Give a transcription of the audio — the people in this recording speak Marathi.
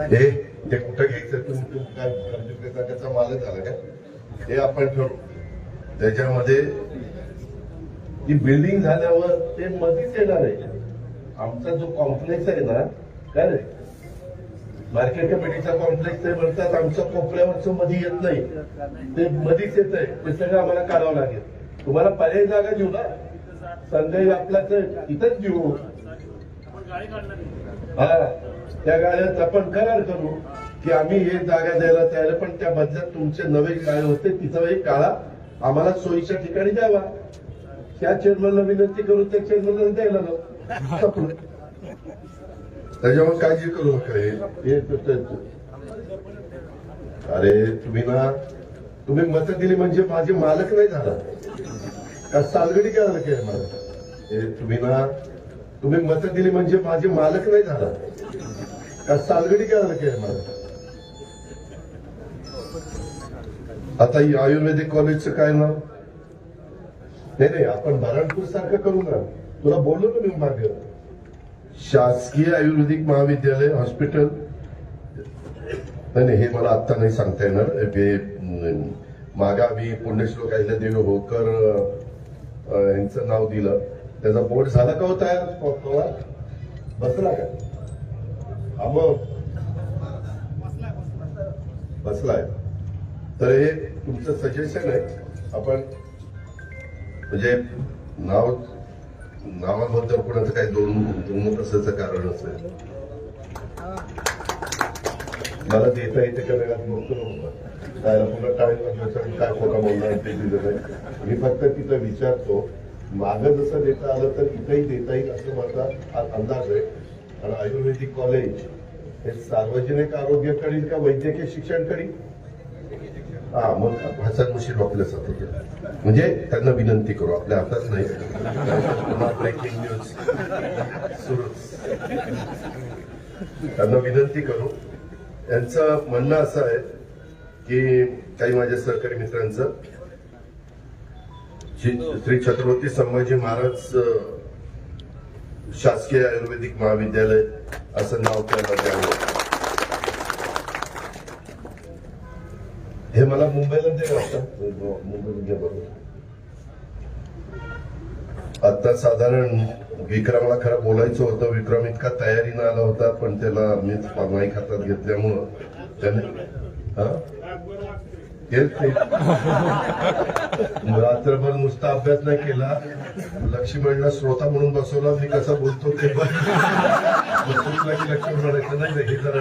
हे ते कुठं घ्यायचं तू तू काय मालक झाला का हे आपण ठरवू. त्याच्यामध्ये ती बिल्डिंग झाल्यावर ते मध्येच येणार आहे. आमचा जो कॉम्प्लेक्स आहे ना काय रे? मार्केट कमिटीचा कॉम्प्लेक्स ते म्हणतात आमच्या कोपऱ्यावरचं मध्ये येत नाही. ते मधीच येत आहे. ते सगळं आम्हाला काढावं लागेल. तुम्हाला पर्याय जागा देऊ ना. संजय आपल्याच इथंच देऊ. हा त्या गाड्यात आपण करार करू? की आम्ही हे जागा द्यायला तयार पण त्या बदल्यात तुमचे नवे गाळे होते तिचा एक काळा आम्हाला सोयीच्या ठिकाणी द्यावा. त्या चेअरमनला विनंती करू त्या चेअरमनला द्यायला लावू. त्याच्यामुळे काळजी करू नका अरे तुम्ही ना तुम्ही मत दिली म्हणजे माझे मालक नाही झाला. का सालगडी काय झालं काय मला? हे तुम्ही ना तुम्ही मत दिली म्हणजे माझे मालक नाही झाला. का सालगडी काय झालं काय मला? आता ही आयुर्वेदिक कॉलेजचं काय नाव? नाही नाही आपण बारणपूर सारखं करू ना. तुला बोललो ना मी मागे. शासकीय आयुर्वेदिक महाविद्यालय हॉस्पिटल नाही नाही हे मला आत्ता नाही सांगता येणार. मागा मी पुण्यश्लोक अहिल्यादेवी होळकर होकर यांचं नाव दिलं. त्याचा बोर्ड झाला का होता? यार पवार? बसला का? हा मग. बसलाय. तर हे तुमचं सजेशन आहे. आपण म्हणजे नाव नावाबद्दल कोणाचं काही दोन दोन असायचं कारण असेल. मला देता येते का नाही आज बघतो पुन्हा टाळी आणि काय खोटा बोलणार ते दिलं नाही. मी फक्त तिथं विचारतो. मागं जसं देता आलं तर इथंही देता येईल असं माझा अंदाज आहे. आणि आयुर्वेदिक कॉलेज हे सार्वजनिक आरोग्यकडील का वैद्यकीय शिक्षणकडील हा मग हसनमुशी आपल्यासाठी केलं. म्हणजे त्यांना विनंती करू आपल्या हातात नाही. ब्रेकिंग न्यूज सुरू. त्यांना विनंती करू. यांचं म्हणणं असं आहे की काही माझ्या सहकारी मित्रांचं श्री श्री छत्रपती संभाजी महाराज शासकीय आयुर्वेदिक महाविद्यालय असं नाव त्याला द्यावं. हे मला मुंबईला दे वाटतं मुंबईला बरोबर आता साधारण विक्रमला खरं बोलायचं होतं. विक्रम इतका तयारीनं आला होता पण त्याला मीच माईक हातात घेतल्यामुळं त्याने हा? ते. रात्रभर नुसता अभ्यास नाही केला. लक्ष्मणला श्रोता म्हणून बसवला. मी कसा बोलतो ते बघ. मग की म्हणायचं नाही नाही, हे जरा